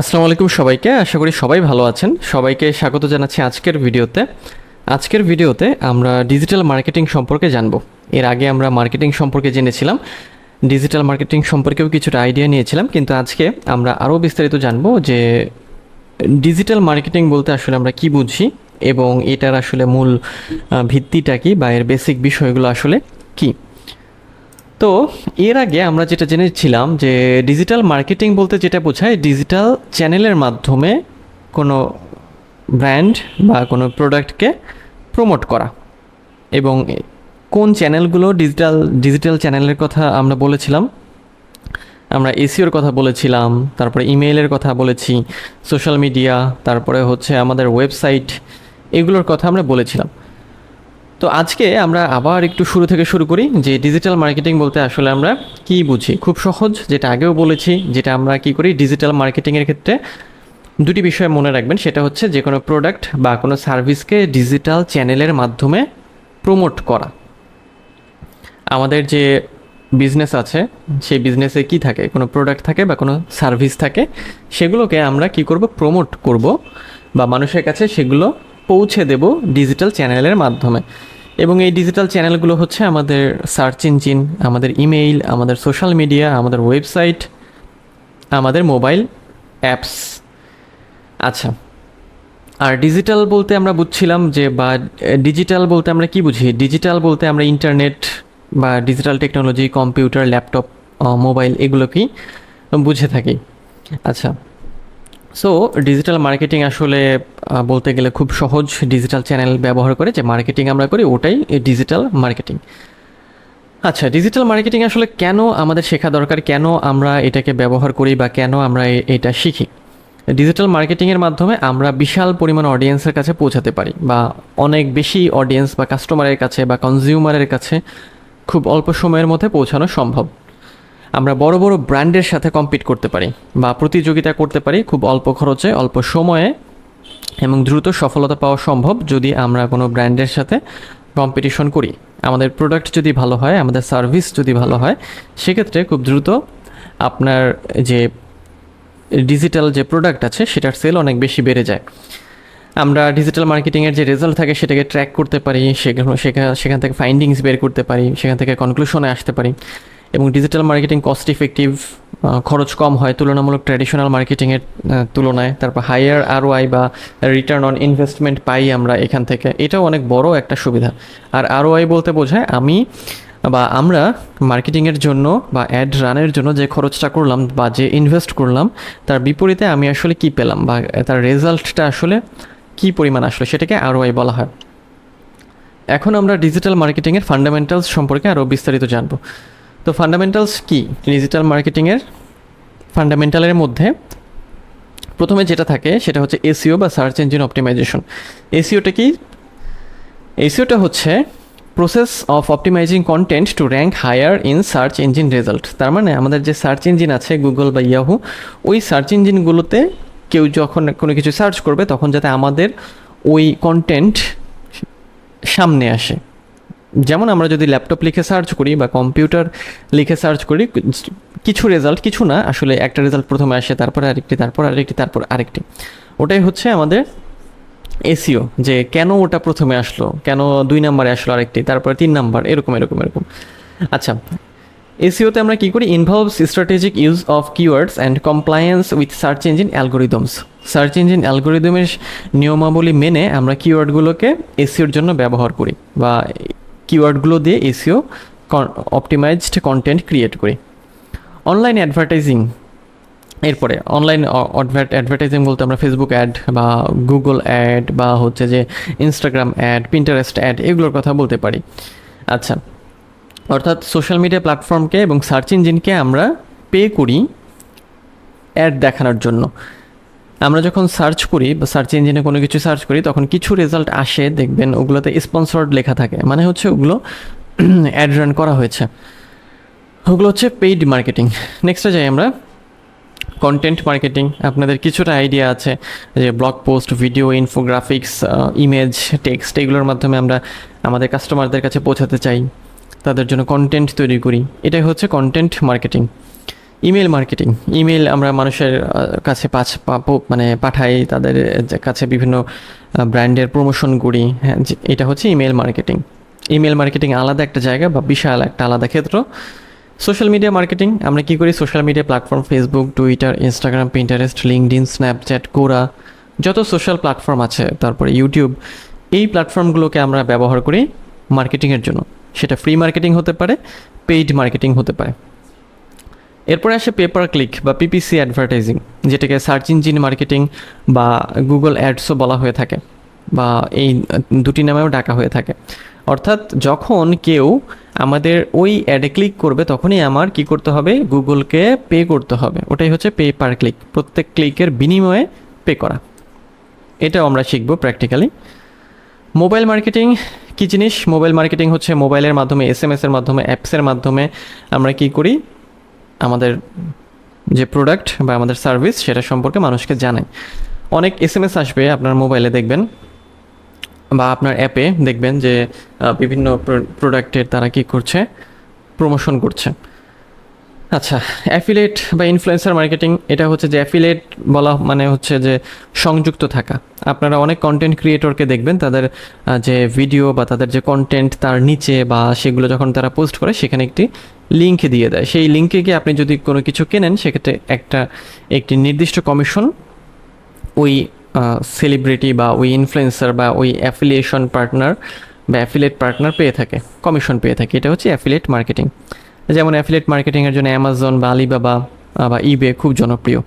আসসালামু আলাইকুম সবাইকে। আশা করি সবাই ভালো আছেন। সবাইকে স্বাগত জানাচ্ছি আজকের ভিডিওতে। আজকের ভিডিওতে আমরা ডিজিটাল মার্কেটিং সম্পর্কে জানব। এর আগে আমরা মার্কেটিং সম্পর্কে জেনেছিলাম। ডিজিটাল মার্কেটিং সম্পর্কেও কিছুটা আইডিয়া নিয়েছিলাম। কিন্তু আজকে আমরা আরও বিস্তারিত জানব যে ডিজিটাল মার্কেটিং বলতে আসলে আমরা কি বুঝি এবং এটার আসলে মূল ভিত্তিটা কি বা এর বেসিক বিষয়গুলো আসলে কী। তো এর আগে আমরা যেটা জেনেছিলাম যে ডিজিটাল মার্কেটিং বলতে যেটা বোঝায় ডিজিটাল চ্যানেলের মাধ্যমে কোনো ব্র্যান্ড বা কোনো প্রোডাক্টকে প্রমোট করা। এবং কোন চ্যানেলগুলো ডিজিটাল ডিজিটাল চ্যানেলের কথা আমরা বলেছিলাম, আমরা এসিওর কথা বলেছিলাম, তারপরে ইমেইলের কথা বলেছি সোশ্যাল মিডিয়া তারপরে হচ্ছে আমাদের ওয়েবসাইট এগুলোর কথা আমরা বলেছিলাম। তো আজকে আমরা আবার একটু শুরু থেকে শুরু করি, যে ডিজিটাল মার্কেটিং বলতে আসলে আমরা কি বুঝি? খুব সহজ, যেটা আগেও বলেছি, যেটা আমরা কি করি? ডিজিটাল মার্কেটিংয়ের ক্ষেত্রে দুটি বিষয় মনে রাখবেন, সেটা হচ্ছে যে কোনো প্রোডাক্ট বা কোনো সার্ভিসকে ডিজিটাল চ্যানেলের মাধ্যমে প্রমোট করা। আমাদের যে বিজনেস আছে, সেই বিজনেসে কি থাকে? কোনো প্রোডাক্ট থাকে বা কোনো সার্ভিস থাকে, সেগুলোকে আমরা কি করব? প্রমোট করব বা মানুষের কাছে সেগুলো পৌঁছে দেব ডিজিটাল চ্যানেলের মাধ্যমে। এবং এই ডিজিটাল চ্যানেলগুলো হচ্ছে আমাদের সার্চ ইঞ্জিন আমাদের ইমেইল আমাদের সোশ্যাল মিডিয়া আমাদের ওয়েবসাইট আমাদের মোবাইল অ্যাপস আচ্ছা আর ডিজিটাল বলতে আমরা বুঝছিলাম যে বা ডিজিটাল বলতে আমরা কি বুঝি? ডিজিটাল বলতে আমরা ইন্টারনেট বা digital technology computer laptop mobile এগুলোকেই বুঝে থাকি। আচ্ছা সো ডিজিটাল মার্কেটিং আসলে বলতে গেলে খুব সহজ ডিজিটাল চ্যানেল ব্যবহার করে যে মার্কেটিং আমরা করি, ওটাই ডিজিটাল মার্কেটিং আচ্ছা ডিজিটাল মার্কেটিং আসলে কেন আমাদের শেখা দরকার? কেন আমরা এটাকে ব্যবহার করি বা কেন আমরা এটা শিখি? ডিজিটাল মার্কেটিংয়ের মাধ্যমে আমরা বিশাল পরিমাণ অডিয়েন্সের কাছে পৌঁছাতে পারি বা অনেক বেশি অডিয়েন্স বা কাস্টমারের কাছে বা কনজিউমারের কাছে খুব অল্প সময়ের মধ্যে পৌঁছানো সম্ভব। আমরা বড় বড় ব্র্যান্ডের সাথে কম্পিট করতে পারি বা প্রতিযোগিতা করতে পারি খুব অল্প খরচে, অল্প সময়ে এবং দ্রুত সফলতা পাওয়া সম্ভব যদি আমরা কোনো ব্র্যান্ডের সাথে কম্পিটিশন করি। আমাদের প্রোডাক্ট যদি ভালো হয়, আমাদের সার্ভিস যদি ভালো হয়, সেক্ষেত্রে খুব দ্রুত আপনার যে ডিজিটাল যে প্রোডাক্ট আছে, সেটার সেল অনেক বেশি বেড়ে যায়। আমরা ডিজিটাল মার্কেটিংয়ের যে রেজাল্ট থাকে, সেটাকে ট্র্যাক করতে পারি, সেখানে সেখান থেকে ফাইন্ডিংস বের করতে পারি, সেখান থেকে কনক্লুশনে আসতে পারি। এবং ডিজিটাল মার্কেটিং কস্ট ইফেক্টিভ খরচ কম হয় তুলনামূলক ট্র্যাডিশনাল মার্কেটিংয়ের তুলনায়। তারপর হায়ার আরওআই বা রিটার্ন অন ইনভেস্টমেন্ট পাই আমরা এখান থেকে। এটাও অনেক বড় একটা সুবিধা। আর আরওআই বলতে বোঝায় আমি বা আমরা মার্কেটিংয়ের জন্য বা অ্যাড রানের জন্য যে খরচটা করলাম বা যে ইনভেস্ট করলাম, তার বিপরীতে আমি আসলে কি পেলাম বা তার রেজাল্টটা আসলে কি পরিমাণ আসলো সেটাকে আরওআই বলা হয়। এখন আমরা ডিজিটাল মার্কেটিংয়ের ফান্ডামেন্টালস সম্পর্কে আরও বিস্তারিত জানব। তো ফান্ডামেন্টালস কি? ডিজিটাল মার্কেটিংয়ের ফান্ডামেন্টালের মধ্যে প্রথমে যেটা থাকে সেটা হচ্ছে এসিও বা সার্চ ইঞ্জিন অপটিমাইজেশন এসিওটা কি? এসিওটা হচ্ছে process of optimising content to rank higher in search engine result তার মানে আমাদের যে সার্চ ইঞ্জিন আছে গুগল বা ইয়াহু ওই সার্চ ইঞ্জিনগুলোতে কেউ যখন কোনো কিছু সার্চ করবে, তখন যাতে আমাদের ওই কন্টেন্ট সামনে আসে। যেমন আমরা যদি ল্যাপটপ লিখে সার্চ করি বা কম্পিউটার লিখে সার্চ করি, কিছু রেজাল্ট কিছু না, আসলে একটা রেজাল্ট প্রথমে আসে, তারপরে আরেকটি, তারপর আরেকটি তারপর আরেকটি। ওটাই হচ্ছে আমাদের এসিও যে কেন ওটা প্রথমে আসলো, কেন দুই নাম্বারে আসলো আরেকটি, তারপরে তিন নাম্বার, এরকম এরকম এরকম। আচ্ছা এসিওতে আমরা কি করি? Involves strategic use of keywords and compliance with search engine algorithms search engine অ্যালগোরিদমের নিয়মাবলী মেনে আমরা কিওয়ার্ডগুলোকে এসিওর জন্য ব্যবহার করি, বা কিওয়ার্ডগুলো দিয়ে এসিও অপটিমাইজড কন্টেন্ট ক্রিয়েট করি। অনলাইন অ্যাডভার্টাইজিং এরপরে অনলাইন অ্যাডভার্টাইজিং বলতে আমরা ফেসবুক অ্যাড বা গুগল অ্যাড বা হচ্ছে যে ইনস্টাগ্রাম অ্যাড পিন্টারেস্ট অ্যাড এগুলোর কথা বলতে পারি। আচ্ছা অর্থাৎ সোশ্যাল মিডিয়া প্ল্যাটফর্মকে এবং সার্চ ইঞ্জিনকে আমরা পে করি অ্যাড দেখানোর জন্য। আমরা যখন সার্চ করি বা সার্চ ইঞ্জিনে কোনো কিছু সার্চ করি, তখন কিছু রেজাল্ট আসে, দেখবেন ওগুলোতে স্পন্সর্ড লেখা থাকে। মানে হচ্ছে ওগুলো অ্যাড রান করা হয়েছে। ওগুলো হচ্ছে পেইড মার্কেটিং নেক্সটে যাই আমরা। কন্টেন্ট মার্কেটিং আপনাদের কিছুটা আইডিয়া আছে যে blog post video infographics image text এগুলোর মাধ্যমে আমরা আমাদের কাস্টমারদের কাছে পৌঁছাতে চাই। তাদের জন্য কন্টেন্ট তৈরি করি। এটাই হচ্ছে content marketing email marketing email আমরা মানুষের কাছে পাঁচ মানে পাঠাই, তাদের কাছে বিভিন্ন ব্র্যান্ডের প্রমোশন করি হ্যাঁ এটা হচ্ছে ইমেল মার্কেটিং ইমেল মার্কেটিং আলাদা একটা জায়গা বা বিশাল একটা আলাদা ক্ষেত্র। সোশ্যাল মিডিয়া মার্কেটিং আমরা কি করি? Social media platform Facebook Twitter Instagram Pinterest LinkedIn Snapchat Quora যত সোশ্যাল প্ল্যাটফর্ম আছে, তারপরে ইউটিউব এই প্ল্যাটফর্মগুলোকে আমরা ব্যবহার করি মার্কেটিংয়ের জন্য। সেটা ফ্রি মার্কেটিং হতে পারে পেইড মার্কেটিং হতে পারে। এরপরে আসে পেপার ক্লিক বা পিপিসি অ্যাডভার্টাইজিং যেটাকে সার্চ ইঞ্জিন মার্কেটিং বা গুগল অ্যাডসও বলা হয়ে থাকে বা এই দুটি নামেও ডাকা হয়ে থাকে। অর্থাৎ যখন কেউ আমাদের ওই অ্যাডে ক্লিক করবে, তখনই আমার কি করতে হবে? গুগলকে পে করতে হবে। ওটাই হচ্ছে পে পার ক্লিক প্রত্যেক ক্লিকের বিনিময়ে পে করা। এটাও আমরা শিখব প্র্যাকটিক্যালি মোবাইল মার্কেটিং কী জিনিস? মোবাইল মার্কেটিং হচ্ছে মোবাইলের মাধ্যমে এস এম এসের মাধ্যমে অ্যাপসের মাধ্যমে আমরা কি করি? আমাদের যে প্রোডাক্ট বা আমাদের সার্ভিস সেটা সম্পর্কে মানুষকে জানাই। অনেক এস এম এস আসবে, আপনার মোবাইলে দেখবেন বা আপনার অ্যাপে দেখবেন যে বিভিন্ন প্রোডাক্টের তারা কি করছে প্রমোশন করছে। আচ্ছা অ্যাফিলেট বা ইনফ্লুয়েন্সার মার্কেটিং এটা হচ্ছে যে অ্যাফিলেট বলা মানে হচ্ছে যে সংযুক্ত থাকা। আপনারা অনেক কন্টেন্ট ক্রিয়েটরকে দেখবেন, তাদের যে ভিডিও বা তাদের যে কন্টেন্ট তার নিচে বা সেগুলো যখন তারা পোস্ট করে, সেখানে একটি লিঙ্ক দিয়ে দেয়। সেই লিঙ্কে গিয়ে আপনি যদি কোনো কিছু কেনেন, সেক্ষেত্রে একটা, একটি নির্দিষ্ট কমিশন ওই সেলিব্রিটি বা ওই ইনফ্লুয়েন্সার বা ওই অ্যাফিলিয়েশন পার্টনার বা অ্যাফিলেট পার্টনার পেয়ে থাকে কমিশন পেয়ে থাকে। এটা হচ্ছে অ্যাফিলেট মার্কেটিং যেমন অ্যাফিলেট মার্কেটিংয়ের জন্য অ্যামাজন বা আলিবাবা বা ইবে খুব জনপ্রিয়।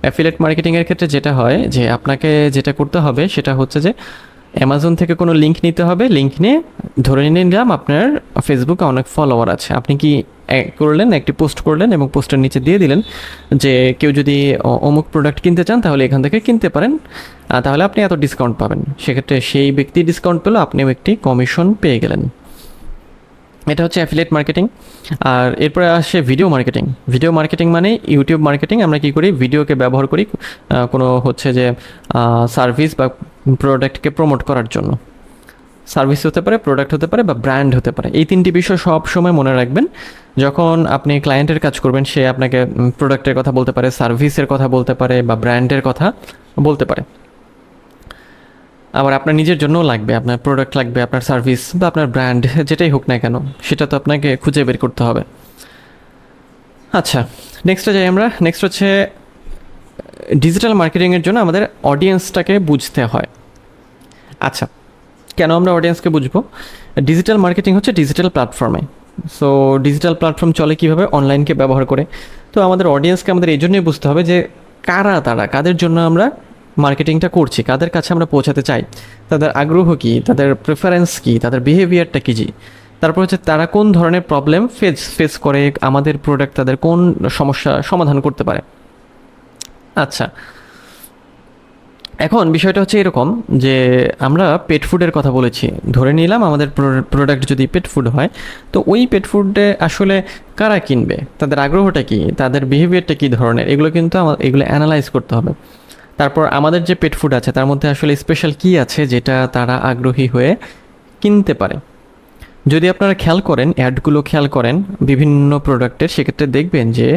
অ্যাফিলেট মার্কেটিংয়ের ক্ষেত্রে যেটা হয় যে, আপনাকে যেটা করতে হবে সেটা হচ্ছে যে অ্যামাজন থেকে কোনো লিঙ্ক নিতে হবে। লিঙ্ক নিয়ে ধরে নিলাম আপনার ফেসবুকে অনেক ফলোয়ার আছে। আপনি কি করলেন, একটি পোস্ট করলেন এবং পোস্টের নিচে দিয়ে দিলেন যে কেউ যদি অমুক প্রোডাক্ট কিনতে চান তাহলে এখান থেকে কিনতে পারেন। তাহলে আপনি এত ডিসকাউন্ট পাবেন। সেক্ষেত্রে সেই ব্যক্তি ডিসকাউন্ট পেল, আপনিও একটি কমিশন পেয়ে গেলেন। এটা হচ্ছে অ্যাফিলেট মার্কেটিং আর এরপরে আসে ভিডিও মার্কেটিং ভিডিও মার্কেটিং মানে ইউটিউব মার্কেটিং আমরা কি করি? ভিডিওকে ব্যবহার করি। কোনো হচ্ছে যে সার্ভিস বা প্রোডাক্টকে প্রমোট করার জন্য। সার্ভিস হতে পারে প্রোডাক্ট হতে পারে বা ব্র্যান্ড হতে পারে। এই তিনটি বিষয় সব সময় মনে রাখবেন। যখন আপনি ক্লায়েন্টের কাজ করবেন, সে আপনাকে প্রোডাক্টের কথা বলতে পারে সার্ভিসের কথা বলতে পারে বা ব্র্যান্ডের কথা বলতে পারে। আবার আপনার নিজের জন্যও লাগবে, আপনার প্রোডাক্ট লাগবে, আপনার সার্ভিস বা আপনার ব্র্যান্ড যেটাই হোক না কেন, সেটা তো আপনাকে খুঁজে বের করতে হবে। আচ্ছা নেক্সটে যাই আমরা। নেক্সট হচ্ছে ডিজিটাল মার্কেটিংয়ের জন্য আমাদের অডিয়েন্সটাকে বুঝতে হয়। আচ্ছা কেন আমরা অডিয়েন্সকে বুঝব? ডিজিটাল মার্কেটিং হচ্ছে ডিজিটাল প্ল্যাটফর্মে সো ডিজিটাল প্ল্যাটফর্ম চলে কীভাবে? অনলাইনকে ব্যবহার করে। তো আমাদের অডিয়েন্সকে আমাদের এই জন্যই বুঝতে হবে যে কারা তারা, কাদের জন্য আমরা মার্কেটিংটা করছি, কাদের কাছে আমরা পৌঁছাতে চাই, তাদের আগ্রহ কী, তাদের প্রেফারেন্স কী, তাদের বিহেভিয়ারটা কী তারপর হচ্ছে তারা কোন ধরনের প্রবলেম ফেস ফেস করে, আমাদের প্রোডাক্ট তাদের কোন সমস্যা সমাধান করতে পারে। আচ্ছা এখন বিষয়টা হচ্ছে এরকম যে আমরা পেট ফুডের কথা বলেছি। ধরে নিলাম আমাদের প্রোডাক্ট যদি পেট ফুড হয়, তো ওই পেট ফুডে আসলে কারা কিনবে? তাদের আগ্রহটা কি? তাদের বিহেভিয়ারটা কী ধরনের? এগুলো কিন্তু আমার এগুলো অ্যানালাইজ করতে হবে। তারপর আমাদের যে পেট ফুড আছে, তার মধ্যে আসলে স্পেশাল কী আছে যেটা তারা আগ্রহী হয়ে কিনতে পারে? যদি আপনারা খেয়াল করেন অ্যাডগুলো খেয়াল করেন, বিভিন্ন প্রোডাক্টের সেক্ষেত্রে দেখবেন যে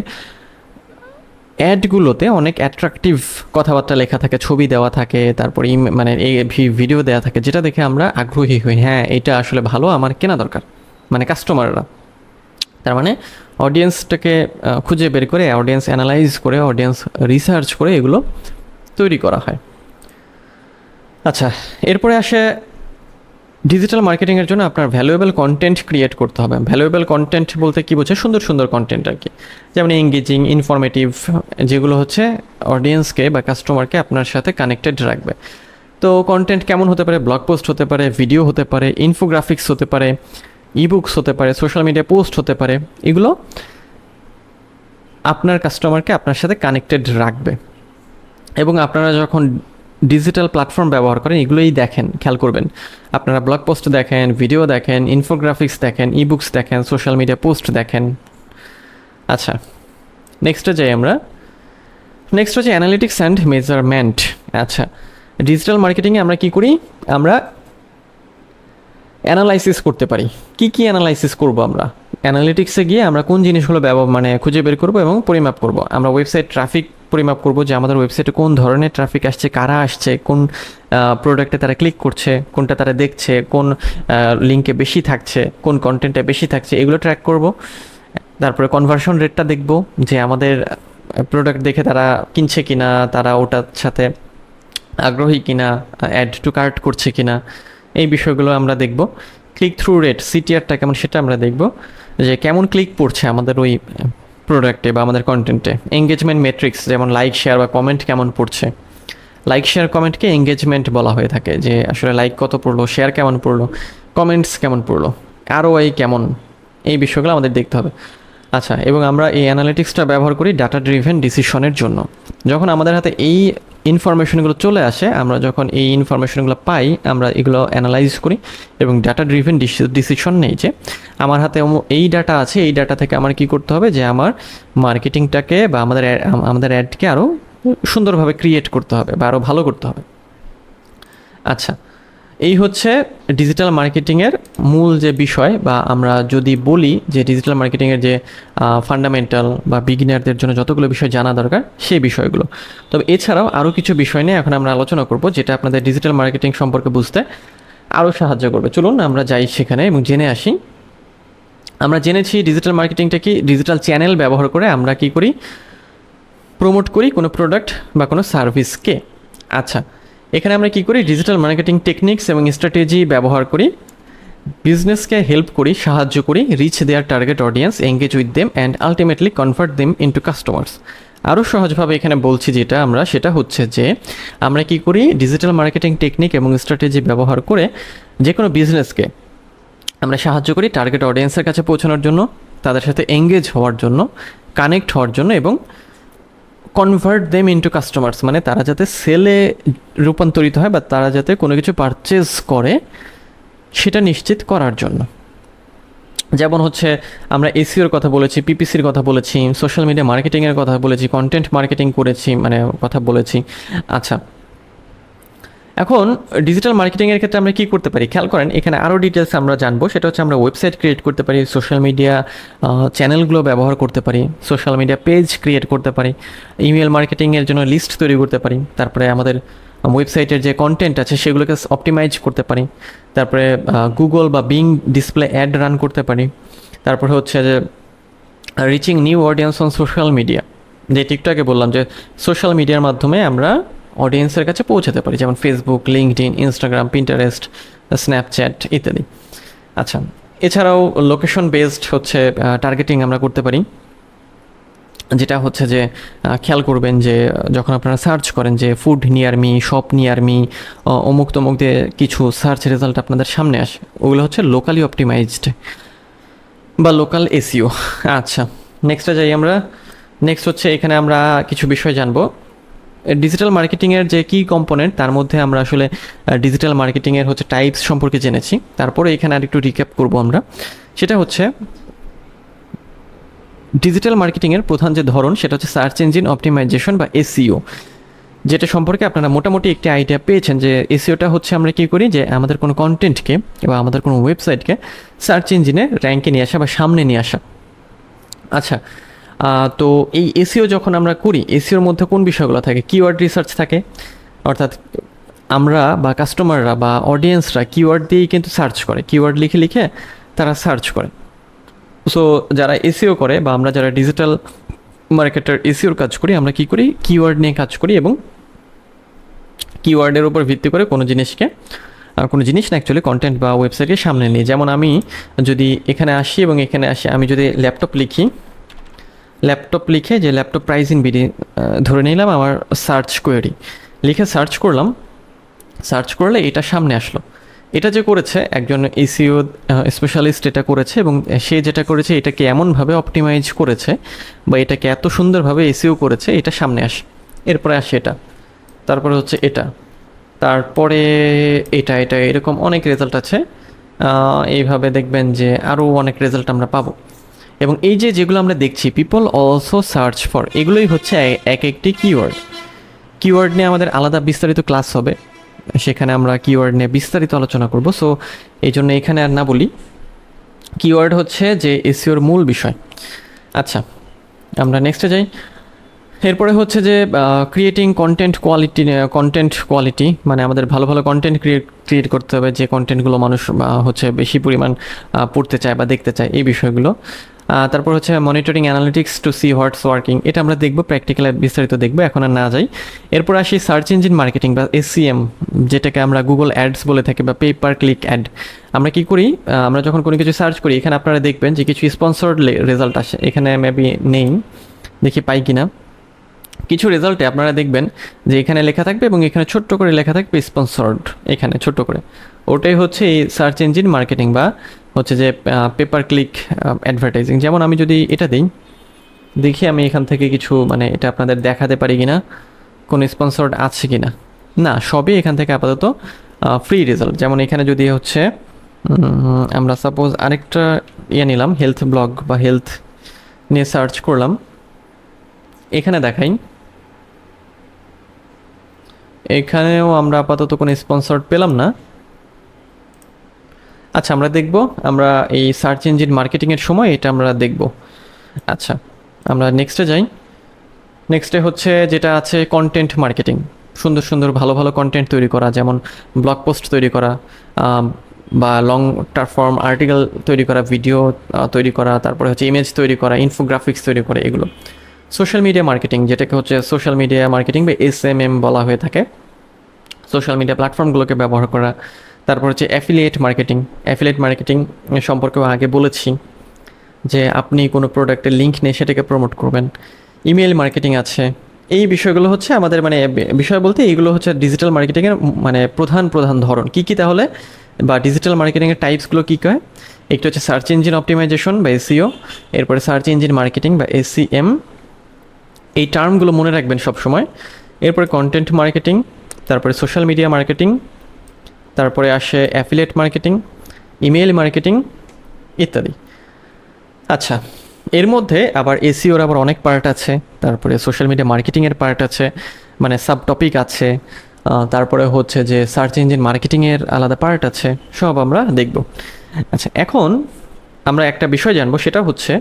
অ্যাডগুলোতে অনেক অ্যাট্রাকটিভ কথাবার্তা লেখা থাকে, ছবি দেওয়া থাকে, তারপরে মানে এই ভিডিও দেওয়া থাকে, যেটা দেখে আমরা আগ্রহী হই। হ্যাঁ এটা আসলে ভালো, আমার কেনা দরকার। মানে কাস্টমাররা তার মানে অডিয়েন্সটাকে খুঁজে বের করে অডিয়েন্স অ্যানালাইজ করে অডিয়েন্স রিসার্চ করে এগুলো তৈরি করা হয়। আচ্ছা এরপরে আসে ডিজিটাল মার্কেটিংয়ের জন্য আপনার ভ্যালুয়েবল কন্টেন্ট ক্রিয়েট করতে হবে। ভ্যালুয়েবল কন্টেন্ট বলতে কী বোঝে সুন্দর সুন্দর কন্টেন্ট আর কি। যেমন এঙ্গেজিং ইনফরমেটিভ যেগুলো হচ্ছে অডিয়েন্সকে বা কাস্টমারকে আপনার সাথে কানেক্টেড রাখবে। তো কন্টেন্ট কেমন হতে পারে? ব্লগ পোস্ট হতে পারে ভিডিও হতে পারে ইনফোগ্রাফিক্স হতে পারে ইবুকস হতে পারে সোশ্যাল মিডিয়া পোস্ট হতে পারে, এগুলো আপনার কাস্টমারকে আপনার সাথে কানেক্টেড রাখবে। এবং আপনারা যখন ডিজিটাল প্ল্যাটফর্ম ব্যবহার করেন, এগুলোই দেখেন, খেয়াল করবেন। আপনারা ব্লগ পোস্ট দেখেন ভিডিও দেখেন ইনফোগ্রাফিক্স দেখেন ইবুকস দেখেন সোশ্যাল মিডিয়া পোস্ট দেখেন। আচ্ছা নেক্সটে যাই আমরা। নেক্সট হচ্ছে অ্যানালিটিক্স অ্যান্ড মেজারমেন্ট আচ্ছা ডিজিটাল মার্কেটিংয়ে আমরা কি করি? আমরা অ্যানালাইসিস করতে পারি। কি কি অ্যানালাইসিস করব আমরা? অ্যানালিটিক্সে গিয়ে আমরা কোন জিনিসগুলো ব্যবহার মানে খুঁজে বের করব এবং পরিমাপ করব। আমরা ওয়েবসাইট ট্রাফিক পরিমাপ করব যে আমাদের ওয়েবসাইটে কোন ধরনের ট্রাফিক আসছে, কারা আসছে, কোন প্রোডাক্টে তারা ক্লিক করছে, কোনটা তারা দেখছে, কোন লিঙ্কে বেশি থাকছে, কোন কন্টেন্টে বেশি থাকছে, এগুলো ট্র্যাক করব। তারপরে কনভার্সন রেটটা দেখব যে আমাদের প্রোডাক্ট দেখে তারা কিনছে কিনা, তারা ওটার সাথে আগ্রহী কিনা অ্যাড টু কার্ট করছে কিনা, এই বিষয়গুলো আমরা দেখব। ক্লিক থ্রু রেট সিটিআরটা কেমন সেটা আমরা দেখব। যে কেমন ক্লিক পড়ছে আমাদের ওই প্রোডাক্টে বা আমাদের কন্টেন্টে এঙ্গেজমেন্ট মেট্রিক্স যেমন লাইক শেয়ার বা কমেন্ট কেমন পড়ছে? লাইক শেয়ার কমেন্টকে এঙ্গেজমেন্ট বলা হয়ে থাকে, যে আসলে লাইক কত পড়ল শেয়ার কেমন পড়ল কমেন্টস কেমন পড়ল আরও এই কেমন, এই বিষয়গুলো আমাদের দেখতে হবে। আচ্ছা এবং আমরা এই অ্যানালিটিক্সটা ব্যবহার করি ডাটা ড্রিভেন ডিসিশনের জন্য। যখন আমাদের হাতে এই ইনফরমেশনগুলো চলে আসে, আমরা যখন এই ইনফরমেশনগুলো পাই, আমরা এগুলো অ্যানালাইজ করি এবং ডাটা ড্রিভেন ডিসিশন নেই যে আমার হাতে এই ডাটা আছে, এই ডাটা থেকে আমার কি করতে হবে? যে আমার মার্কেটিংটাকে বা আমাদের আমাদের অ্যাডকে আরও সুন্দরভাবে ক্রিয়েট করতে হবে বা আরও ভালো করতে হবে। আচ্ছা এই হচ্ছে ডিজিটাল মার্কেটিংয়ের মূল যে বিষয় বা আমরা যদি বলি যে ডিজিটাল মার্কেটিংয়ের যে ফান্ডামেন্টাল বা বিগিনারদের জন্য যতগুলো বিষয় জানা দরকার সেই বিষয়গুলো। তবে এছাড়াও আরও কিছু বিষয় নিয়ে এখন আমরা আলোচনা করব যেটা আপনাদের ডিজিটাল মার্কেটিং সম্পর্কে বুঝতে আরও সাহায্য করবে। চলুন আমরা যাই সেখানে এবং জেনে আসি। আমরা জেনেছি ডিজিটাল মার্কেটিংটা কি? ডিজিটাল চ্যানেল ব্যবহার করে আমরা কি করি? প্রমোট করি কোনো প্রোডাক্ট বা কোনো সার্ভিসকে আচ্ছা এখানে আমরা কি করি? ডিজিটাল মার্কেটিং টেকনিক্স এবং স্ট্র্যাটেজি ব্যবহার করি। বিজনেসকে হেল্প করি, সাহায্য করি reach their target audience engage with them and ultimately convert them into customers আরও সহজভাবে এখানে বলছি যেটা আমরা, সেটা হচ্ছে যে, আমরা কি করি? ডিজিটাল মার্কেটিং টেকনিক এবং স্ট্র্যাটেজি ব্যবহার করে যে কোনো বিজনেসকে আমরা সাহায্য করি টার্গেট অডিয়েন্সের কাছে পৌঁছানোর জন্য, তাদের সাথে এঙ্গেজ হওয়ার জন্য কানেক্ট হওয়ার জন্য এবং কনভার্ট দেম ইন্টু কাস্টমার্স মানে তারা যাতে সেলে রূপান্তরিত হয় বা তারা যাতে কোনো কিছু পারচেজ করে, সেটা নিশ্চিত করার জন্য। যেমন হচ্ছে আমরা এসিওর কথা বলেছি পিপিসির কথা বলেছি সোশ্যাল মিডিয়া মার্কেটিংয়ের কথা বলেছি কন্টেন্ট মার্কেটিং করেছি মানে কথা বলেছি। আচ্ছা এখন ডিজিটাল মার্কেটিংয়ের ক্ষেত্রে আমরা কী করতে পারি? খেয়াল করেন, এখানে আরও ডিটেলস আমরা জানব। সেটা হচ্ছে আমরা ওয়েবসাইট ক্রিয়েট করতে পারি সোশ্যাল মিডিয়া চ্যানেলগুলো ব্যবহার করতে পারি সোশ্যাল মিডিয়া পেজ ক্রিয়েট করতে পারি ইমেল মার্কেটিংয়ের জন্য লিস্ট তৈরি করতে পারি, তারপরে আমাদের ওয়েবসাইটের যে কন্টেন্ট আছে সেগুলোকে অপটিমাইজ করতে পারি, তারপরে গুগল বা বিং ডিসপ্লে অ্যাড রান করতে পারি, তারপরে হচ্ছে যে reaching new audience on social media যে টিকটকে বললাম যে সোশ্যাল মিডিয়ার মাধ্যমে আমরা অডিয়েন্সের কাছে পৌঁছাতে পারি, যেমন Facebook LinkedIn Instagram Pinterest Snapchat ইত্যাদি। আচ্ছা এছাড়াও লোকেশন বেসড হচ্ছে টার্গেটিং আমরা করতে পারি। যেটা হচ্ছে যে খেয়াল করবেন যে, যখন আপনারা সার্চ করেন যে food near me shop near me অমুক তমুক দিয়ে কিছু সার্চ রেজাল্ট আপনাদের সামনে আসে, ওগুলো হচ্ছে লোকালি অপটিমাইজড বা লোকাল এসিও আচ্ছা নেক্সটে যাই আমরা নেক্সট হচ্ছে এখানে আমরা কিছু বিষয় জানব। ডিজিটাল মার্কেটিংয়ের যে কি কম্পোনেন্ট তার মধ্যে আমরা আসলে ডিজিটাল মার্কেটিংয়ের হচ্ছে টাইপস সম্পর্কে জেনেছি। তারপরে এখানে আর একটু রিক্যাপ করব আমরা। সেটা হচ্ছে ডিজিটাল মার্কেটিংয়ের প্রধান যে ধরন, সেটা হচ্ছে সার্চ ইঞ্জিন অপটিমাইজেশন বা এসিও যেটা সম্পর্কে আপনারা মোটামুটি একটি আইডিয়া পেয়েছেন যে এসিওটা হচ্ছে আমরা কি করি, যে আমাদের কোনো কন্টেন্টকে বা আমাদের কোনো ওয়েবসাইটকে সার্চ ইঞ্জিনে র্যাঙ্কে নিয়ে আসা বা সামনে নিয়ে আসা। আচ্ছা তো এই এসিও যখন আমরা করি, এসিওর মধ্যে কোন বিষয়গুলো থাকে? কিওয়ার্ড রিসার্চ থাকে। অর্থাৎ আমরা বা কাস্টমাররা বা অডিয়েন্সরা কিওয়ার্ড দিয়েই কিন্তু সার্চ করে। কিওয়ার্ড লিখে লিখে তারা সার্চ করে। সো যারা এসিও করে বা আমরা যারা ডিজিটাল মার্কেটার এসিওর কাজ করি, আমরা কি করি? কিওয়ার্ড নিয়ে কাজ করি এবং কিওয়ার্ডের উপর ভিত্তি করে কোনো জিনিসকে কোনো জিনিস না অ্যাকচুয়ালি কন্টেন্ট বা ওয়েবসাইটকে সামনে নিই যেমন আমি যদি এখানে আসি এবং এখানে আসি, আমি যদি ল্যাপটপ লিখি ল্যাপটপ লিখে যে ল্যাপটপ প্রাইস ইন বিডি ধরে নিলাম আমার সার্চ কোয়েরি লিখে সার্চ করলাম। সার্চ করলে এটা সামনে আসলো। এটা যে করেছে, একজন এসিও স্পেশালিস্ট এটা করেছে এবং সে যেটা করেছে, এটাকে এমনভাবে অপটিমাইজ করেছে বা এটাকে এত সুন্দরভাবে এসিও করেছে, এটা সামনে আসে। এরপরে আসে এটা। তারপরে হচ্ছে এটা। তারপরে এটা এটা, এরকম অনেক রেজাল্ট আছে। এইভাবে দেখবেন যে আরও অনেক রেজাল্ট আমরা পাবো। এবং এই যে যেগুলো আমরা দেখছি পিপল অলসো সার্চ ফর এগুলোই হচ্ছে এক একটি কিওয়ার্ড কিওয়ার্ড নিয়ে আমাদের আলাদা বিস্তারিত ক্লাস হবে, সেখানে আমরা কিওয়ার্ড নিয়ে বিস্তারিত আলোচনা করব। সো এই জন্য এখানে আর না বলি কিওয়ার্ড হচ্ছে যে এসিওর মূল বিষয়। আচ্ছা আমরা নেক্সটে যাই। এরপরে হচ্ছে যে creating content quality content quality মানে আমাদের ভালো ভালো কন্টেন্ট ক্রিয়েট ক্রিয়েট করতে হবে, যে কন্টেন্টগুলো মানুষ হচ্ছে বেশি পরিমাণ পড়তে চায় বা দেখতে চায়, এই বিষয়গুলো। তারপর হচ্ছে monitoring analytics to see what's working এটা আমরা দেখব প্র্যাকটিক্যালে বিস্তারিত দেখব, এখন আর না যাই। এরপর আসি সার্চ ইঞ্জিন মার্কেটিং বা এসিএম যেটাকে আমরা গুগল অ্যাডস বলে থাকি বা পেপার ক্লিক অ্যাড আমরা কি করি আমরা যখন কোনো কিছু সার্চ করি, এখানে আপনারা দেখবেন যে কিছু স্পন্সর্ড রেজাল্ট আসে, এখানে মেবি নেই দেখি পাই কিনা। কিছু রেজাল্টে আপনারা দেখবেন যে এখানে লেখা থাকবে এবং এখানে ছোট্ট করে লেখা থাকবে স্পন্সর্ড এখানে ছোট্ট করে। ওটাই হচ্ছে এই সার্চ ইঞ্জিন মার্কেটিং বা হচ্ছে যে পেপার ক্লিক অ্যাডভার্টাইজিং যেমন আমি যদি এটা দিই, দেখি আমি এখান থেকে কিছু মানে এটা আপনাদের দেখাতে পারি কিনা, কোন স্পন্সর্ড আছে কিনা। না না সবই এখান থেকে আপাতত ফ্রি রেজাল্ট যেমন এখানে যদি হচ্ছে আমরা সাপোজ আরেকটা ইয়ে নিলাম হেলথ ব্লগ বা হেলথ নিয়ে সার্চ করলাম। এখানে দেখাই এখানেও আমরা আপাতত কোনো স্পন্সর পেলাম না। আচ্ছা আমরা দেখব, আমরা এই সার্চ ইঞ্জিন মার্কেটিংয়ের সময় এটা আমরা দেখব। আচ্ছা আমরা নেক্সটে যাই। নেক্সটে হচ্ছে যেটা আছে কন্টেন্ট মার্কেটিং সুন্দর সুন্দর, ভালো ভালো কন্টেন্ট তৈরি করা, যেমন ব্লগ পোস্ট তৈরি করা বা লং ফর্ম আর্টিকেল তৈরি করা ভিডিও তৈরি করা, তারপরে হচ্ছে ইমেজ তৈরি করা ইনফোগ্রাফিক্স তৈরি করা, এগুলো। সোশ্যাল মিডিয়া মার্কেটিং যেটাকে হচ্ছে সোশ্যাল মিডিয়া মার্কেটিং বা এস এম এম বলা হয়ে থাকে। সোশ্যাল মিডিয়া প্ল্যাটফর্মগুলোকে ব্যবহার করা। তারপর হচ্ছে অ্যাফিলিয়েট মার্কেটিং অ্যাফিলিয়েট মার্কেটিং সম্পর্কেও আগে বলেছি যে আপনি কোনো প্রোডাক্টের লিঙ্ক নিয়ে সেটাকে প্রমোট করবেন। ইমেল মার্কেটিং আছে। এই বিষয়গুলো হচ্ছে আমাদের মানে বিষয় বলতে এইগুলো হচ্ছে ডিজিটাল মার্কেটিংয়ের মানে প্রধান প্রধান ধরন। কী কী তাহলে? বা ডিজিটাল মার্কেটিংয়ের টাইপসগুলো কী কয় একটু হচ্ছে সার্চ ইঞ্জিন অপটিমাইজেশন বা এসিও এরপরে সার্চ ইঞ্জিন মার্কেটিং বা এসিএম এই টার্মগুলো মনে রাখবেন সবসময়। এরপরে কন্টেন্ট মার্কেটিং তারপরে সোশ্যাল মিডিয়া মার্কেটিং তারপরে আসে অ্যাফিলেট মার্কেটিং ইমেল মার্কেটিং ইত্যাদি। আচ্ছা এর মধ্যে আবার এসিওর আবার অনেক পার্ট আছে, তারপরে সোশ্যাল মিডিয়া মার্কেটিংয়ের পার্ট আছে মানে সাব টপিক আছে তারপরে হচ্ছে যে সার্চ ইঞ্জিন মার্কেটিংয়ের আলাদা পার্ট আছে, সব আমরা দেখব। আচ্ছা এখন আমরা একটা বিষয় জানব, সেটা হচ্ছে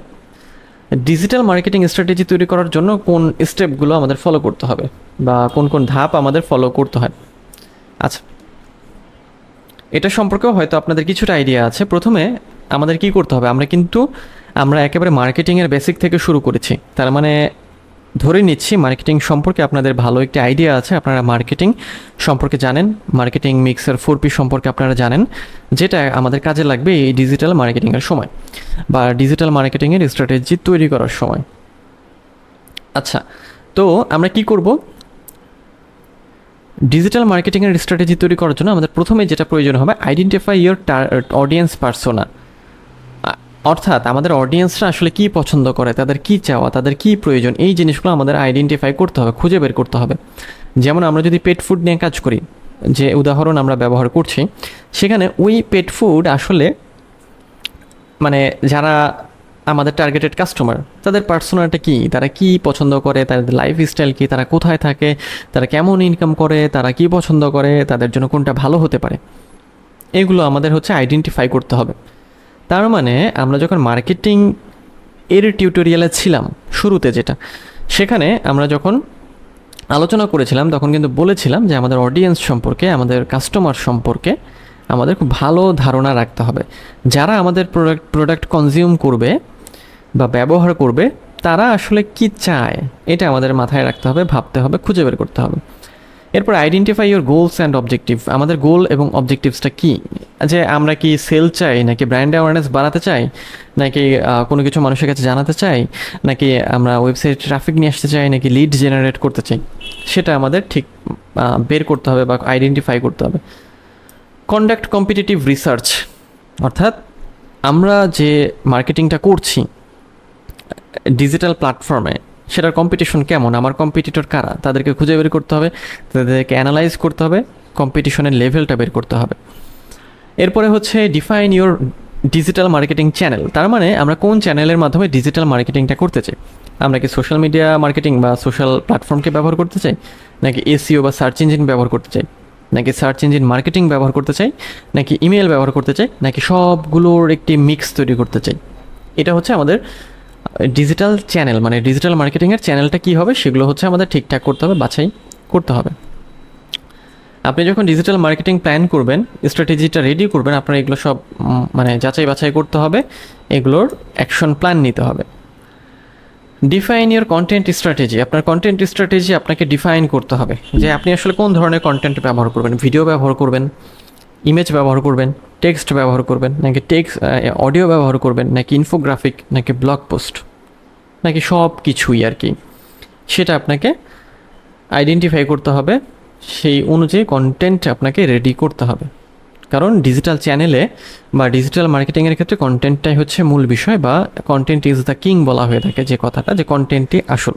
ডিজিটাল মার্কেটিং স্ট্র্যাটেজি তৈরি করার জন্য কোন স্টেপগুলো আমাদের ফলো করতে হবে। বা কোন কোন ধাপ আমাদের ফলো করতে হয়। আচ্ছা। এটা সম্পর্কেও হয়তো আপনাদের কিছুটা আইডিয়া আছে। প্রথমে আমাদের কি করতে হবে? আমরা কিন্তু, আমরা একেবারে মার্কেটিংয়ের বেসিক থেকে শুরু করেছি। তার মানে ধরে নিচ্ছি মার্কেটিং সম্পর্কে আপনাদের ভালো একটি আইডিয়া আছে। আপনারা মার্কেটিং সম্পর্কে জানেন। মার্কেটিং মিক্সার ফোর পি সম্পর্কে আপনারা জানেন। যেটা আমাদের কাজে লাগবে এই ডিজিটাল মার্কেটিংয়ের সময় বা ডিজিটাল মার্কেটিংয়ের স্ট্র্যাটেজি তৈরি করার সময়। আচ্ছা। তো আমরা কি করব? ডিজিটাল মার্কেটিংয়ের স্ট্র্যাটেজি তৈরি করার জন্য আমাদের প্রথমে যেটা প্রয়োজন হবে আইডেন্টিফাই ইয়োর অডিয়েন্স পার্সোনা অর্থাৎ আমাদের অডিয়েন্সরা আসলে কি পছন্দ করে, তাদের কি চাওয়া, তাদের কি প্রয়োজন, এই জিনিসগুলো আমাদের আইডেন্টিফাই করতে হবে, খুঁজে বের করতে হবে। যেমন আমরা যদি পেট ফুড নিয়ে কাজ করি, যে উদাহরণ আমরা ব্যবহার করছি, সেখানে ওই পেট ফুড আসলে মানে যারা আমাদের টার্গেটেড কাস্টমার তাদের পার্সোনালটা কি, তারা কি পছন্দ করে, তাদের লাইফ স্টাইল কী, তারা কোথায় থাকে, তারা কেমন ইনকাম করে, তারা কি পছন্দ করে, তাদের জন্য কোনটা ভালো হতে পারে। এগুলো আমাদের হচ্ছে আইডেন্টিফাই করতে হবে। তার মানে আমরা যখন মার্কেটিং এর টিউটোরিয়ালে ছিলাম, শুরুতে যেটা, সেখানে আমরা যখন আলোচনা করেছিলাম, তখন কিন্তু বলেছিলাম যে আমাদের অডিয়েন্স সম্পর্কে, আমাদের কাস্টমার সম্পর্কে আমাদের খুব ভালো ধারণা রাখতে হবে। যারা আমাদের প্রোডাক্ট প্রোডাক্ট কনজিউম করবে বা ব্যবহার করবে, তারা আসলে কি চায়, এটা আমাদের মাথায় রাখতে হবে, ভাবতে হবে, খুঁজে বের করতে হবে। এরপর identify your goals and objective আমাদের গোল এবং অবজেক্টিভসটা কি? যে আমরা কি সেল চাই, নাকি ব্র্যান্ড অ্যাওয়ারনেস বাড়াতে চাই, নাকি কোনো কিছু মানুষের কাছে জানাতে চাই, নাকি আমরা ওয়েবসাইট ট্রাফিক নিয়ে আসতে চাই, নাকি লিড জেনারেট করতে চাই, সেটা আমাদের ঠিক বের করতে হবে বা আইডেন্টিফাই করতে হবে। কন্ডাক্ট কম্পিটিটিভ রিসার্চ অর্থাৎ আমরা যে মার্কেটিংটা করছি ডিজিটাল প্ল্যাটফর্মে সেটার কম্পিটিশন কেমন? আমার কম্পিটিটর কারা? তাদেরকে খুঁজে বের করতে হবে, তাদেরকে অ্যানালাইজ করতে হবে কম্পিটিশনের লেভেলটা বের করতে হবে। এরপরে হচ্ছে define your digital marketing channel তার মানে আমরা কোন চ্যানেলের মাধ্যমে ডিজিটাল মার্কেটিংটা করতে চাই? আমরা কি সোশ্যাল মিডিয়া মার্কেটিং বা সোশ্যাল প্ল্যাটফর্মকে ব্যবহার করতে চাই? নাকি এসিও বা সার্চ ইঞ্জিন ব্যবহার করতে চাই? নাকি সার্চ ইঞ্জিন মার্কেটিং ব্যবহার করতে চাই? নাকি ইমেল ব্যবহার করতে চাই? নাকি সবগুলোর একটি মিক্স তৈরি করতে চাই? এটা হচ্ছে আমাদের ডিজিটাল চ্যানেল মানে ডিজিটাল মার্কেটিংয়ের চ্যানেলটা কী হবে? সেগুলো হচ্ছে আমাদের ঠিকঠাক করতে হবে, বাছাই করতে হবে। আপনি যখন ডিজিটাল মার্কেটিং প্ল্যান করবেন স্ট্র্যাটেজিটা রেডি করবেন, আপনার এগুলো সব মানে যাচাই বাছাই করতে হবে, এগুলোর অ্যাকশন প্ল্যান নিতে হবে। ডিফাইন ইউর কন্টেন্ট স্ট্র্যাটেজি আপনার কন্টেন্ট স্ট্র্যাটেজি আপনাকে ডিফাইন করতে হবে, যে আপনি আসলে কোন ধরনের কন্টেন্ট ব্যবহার করবেন ভিডিও ব্যবহার করবেন ইমেজ ব্যবহার করবেন। টেক্সট ব্যবহার করবেন, নাকি টেক্সট অডিও ব্যবহার করবেন, নাকি ইনফোগ্রাফিক, নাকি ব্লগ পোস্ট, নাকি সব কিছুই আর কি। সেটা আপনাকে আইডেন্টিফাই করতে হবে, সেই অনুযায়ী কন্টেন্ট আপনাকে রেডি করতে হবে। কারণ ডিজিটাল চ্যানেলে বা ডিজিটাল মার্কেটিংয়ের ক্ষেত্রে কন্টেন্টটাই হচ্ছে মূল বিষয় বা কন্টেন্ট ইজ দ্য কিং বলা হয়ে থাকে যে কথাটা, যে কন্টেন্টই আসল।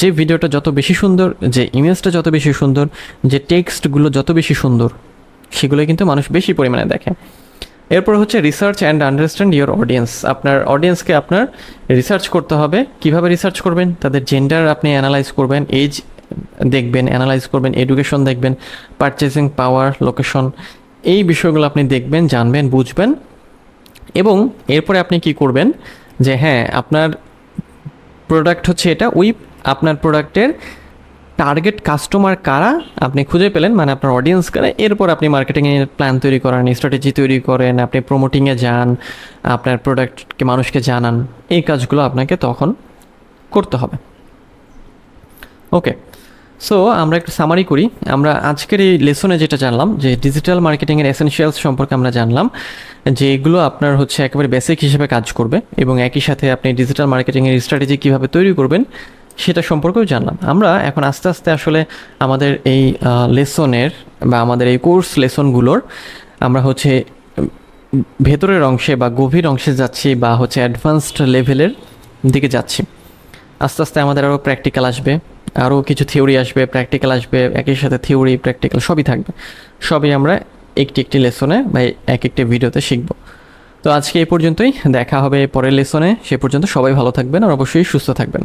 যে ভিডিওটা যত বেশি সুন্দর, যে ইমেজটা যত বেশি সুন্দর, যে টেক্সটগুলো যত বেশি সুন্দর সেগুলো কিন্তু মানুষ বেশি পরিমাণে দেখে। এরপর হচ্ছে research and understand your audience আপনার অডিয়েন্সকে আপনার রিসার্চ করতে হবে। কীভাবে রিসার্চ করবেন? তাদের জেন্ডার আপনি অ্যানালাইজ করবেন এজ দেখবেন অ্যানালাইজ করবেন এডুকেশন দেখবেন পারচেসিং পাওয়ার লোকেশন এই বিষয়গুলো আপনি দেখবেন, জানবেন, বুঝবেন এবং এরপরে আপনি কি করবেন? যে হ্যাঁ আপনার প্রোডাক্ট হচ্ছে এটা, ওই আপনার প্রোডাক্টের টার্গেট কাস্টমার কারা আপনি খুঁজে পেলেন? মানে আপনার অডিয়েন্স কারা? এরপর আপনি মার্কেটিংয়ের প্ল্যান তৈরি করেন স্ট্র্যাটেজি তৈরি করেন, আপনি প্রমোটিংয়ে যান, আপনার প্রোডাক্টকে মানুষকে জানান। এই কাজগুলো আপনাকে তখন করতে হবে। ওকে সো আমরা একটু সামারি করি। আমরা আজকের এই লেসনে যেটা জানলাম, যে ডিজিটাল মার্কেটিংয়ের এসেনশিয়ালস সম্পর্কে আমরা জানলাম, যে এগুলো আপনার হচ্ছে একেবারে বেসিক হিসেবে কাজ করবে এবং একই সাথে আপনি ডিজিটাল মার্কেটিংয়ের স্ট্র্যাটেজি কীভাবে তৈরি করবেন সেটা সম্পর্কেও জানলাম। আমরা এখন আস্তে আস্তে আসলে আমাদের এই লেসনের বা আমাদের এই কোর্স লেসনগুলোর আমরা হচ্ছে ভেতরের অংশে বা গভীর অংশে যাচ্ছি বা হচ্ছে অ্যাডভান্সড লেভেলের দিকে যাচ্ছি। আস্তে আস্তে আমাদের আরও প্র্যাকটিক্যাল আসবে, আরও কিছু থিওরি আসবে, প্র্যাকটিক্যাল আসবে, একই সাথে থিওরি, প্র্যাকটিক্যাল সবই থাকবে। সবই আমরা একটি একটি লেসনে বা এক একটি ভিডিওতে শিখব। তো আজকে এই পর্যন্তই, দেখা হবে পরের লেসনে, সে পর্যন্ত সবাই ভালো থাকবেন আর অবশ্যই সুস্থ থাকবেন।